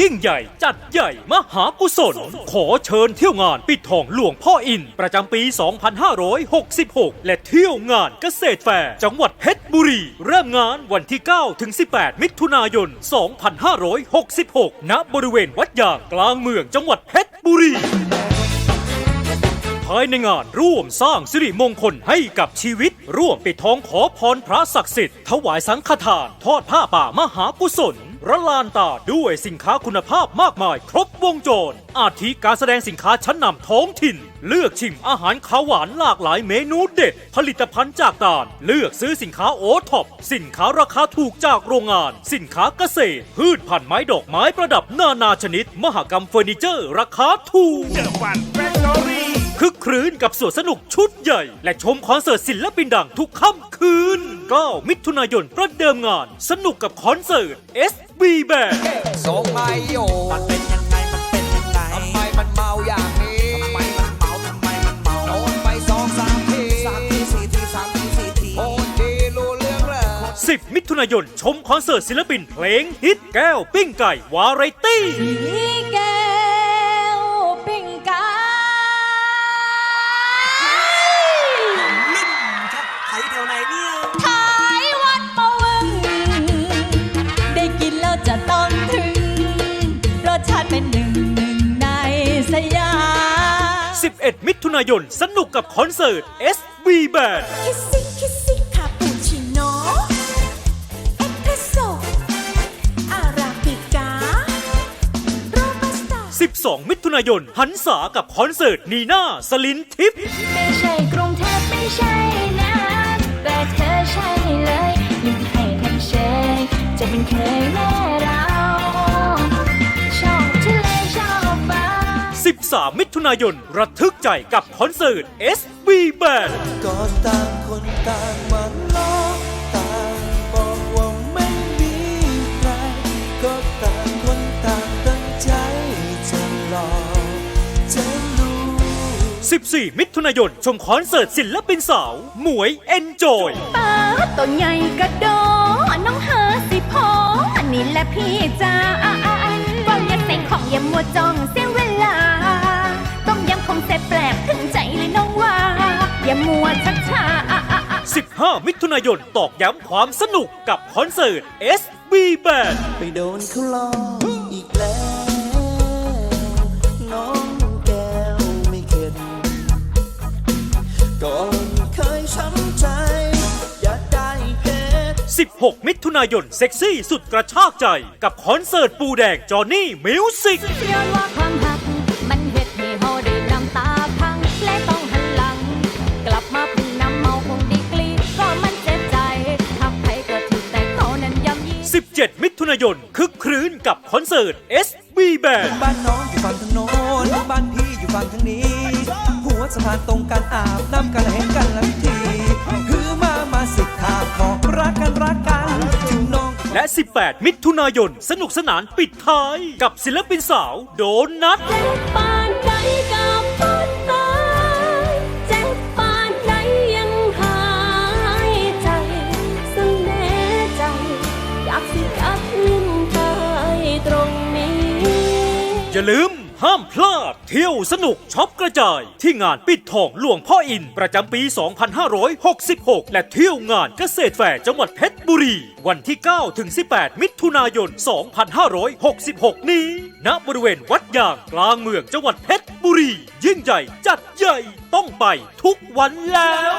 ยิ่งใหญ่จัดใหญ่มหากุศล ขอเชิญเที่ยวงานปิดทองหลวงพ่ออินประจำปี 2566 และเที่ยวงานเกษตรแฟร์จังหวัดเพชรบุรี เริ่มงานวันที่ 9 ถึง 18 มิถุนายน 2566 ณ บริเวณวัดยางกลางเมืองจังหวัดเพชรบุรี ภายในงานร่วมสร้างสิริมงคลให้กับชีวิต ร่วมปิดทองขอพรพระศักดิ์สิทธิ์ถวายสังฆทาน ทอดผ้าป่ามหากุศลระลานตาด้วยสินค้าคุณภาพมากมาย ครบวงจร อาทิการแสดงสินค้าชั้นนำท้องถิ่น เลือกชิมอาหารขาวหวานหลากหลายเมนูเด็ด ผลิตภัณฑ์จากตาล เลือกซื้อสินค้าโอท็อป สินค้าราคาถูกจากโรงงาน สินค้าเกษตร พืชพันธุ์ไม้ดอกไม้ประดับนานาชนิด มหกรรมเฟอร์นิเจอร์ ราคาถูก รื้นกับสวนสนุกชุดใหญ่ และชมคอนเสิร์ตศิลปินดังทุกค่ำคืน 9 มิถุนายนประเดิมงาน สนุกกับคอนเสิร์ต SB Band ส่งไม่โยมันเป็นยังไงมันเป็นยังไงทำไมมันเมาอย่างนี้ทำไมมันเมาทำไมมันเมาโดนไปสองสามทีสามทีสี่ทีสามทีสี่ทีโคตรดีรู้เรื่องเลย10 มิถุนายนชมคอนเสิร์ตศิลปินเพลงฮิตแก้วปิ้งไก่วาไรตี้ วไหนเนี่ยขายวัดประวึง ได้กินแล้วจะต้องถึง รสชาติเป็นหนึ่งหนึ่งในสยาม 11 มิถุนายน สนุกกับคอนเสิร์ต SB Band คิสซี่คิสซี่คาปูชิโน่เอสเปรสโซ่อาราบิก้าโรบัสต้า12 มิถุนายนหันษากับคอนเสิร์ตนีน่าสลินทิพย์ ไม่ใช่กรุงเทพไม่ใช่นะแต่เธอ ใช่เลยยิ้มให้ทั้งเชยจะเป็นเคยแม่เราชอบทะเลชอบฟ้า 13 มิถุนายน ระทึกใจกับคอนเสิร์ต SB Band ก็ต่างคนต่างมาล้อต่างบอกว่าไม่มีใคร ก็ต่างคนต่างตั้งใจจะหลอกจะลวง 14 มิถุนายน ชมคอนเสิร์ตศิลปินสาว หมวยเอนจอยป้า ตัวใหญ่กระโดดน้องหาสิพออันนี้แหละพี่จ้าฟังอย่าเสียงของอย่ามัวจองเสียเวลา ต้มยำคงเสร็จแปลกถึงใจเลยน้องว่า อย่ามัวชักช้า15 มิถุนายนตอกย้ำความสนุกกับคอนเสิร์ต SB Band ไปโดนเขาหลอกอีกแล้ว 16 มิถุนายนเซ็กซี่สุดกระชากใจ กับคอนเสิร์ตปูแดงจอห์นนี่มิวสิก ย้อนว่าความหัก มันเฮ็ดให้เฮาได้น้ำตาพัง และต้องหันหลัง กลับมาพึ่งน้ำเมาคงดีกรีก็มันเจ็บใจทักใครก็ถึงแต่เขานั้นย้ำยี 17 มิถุนายนคึกครื้นกับคอนเสิร์ต SB Band บ้านน้องอยู่ฝั่งทางโน้นบ้านพี่อยู่ฝั่งทางนี้หั วสะพานตรงกันอาบน้ำกันเห็นกันละพิธีคือมามาสิทธาบอกรักกันรักกันถึงน้อง และ 18 มิถุนายน สนุกสนานปิดท้าย กับศิลปินสาวโดนัทเจ็บปานใดกับปานตายเจ็บปานใดยังหายใจ ซึ่งแน่ใจ อยากสิกัดลิ้นตายตรงนี้ อย่าลืม ห้ามพลาด เที่ยวสนุกช็อปกระจาย ที่งานปิดทองหลวงพ่ออิน ประจำปี 2566 และเที่ยวงานเกษตรแฟร์จังหวัดเพชรบุรี วันที่ 9 ถึง 18 มิถุนายน 2566 นี้ ณบริเวณวัดยางกลางเมืองจังหวัดเพชรบุรี ยิ่งใหญ่จัดใหญ่ต้องไปทุกวันแล้ว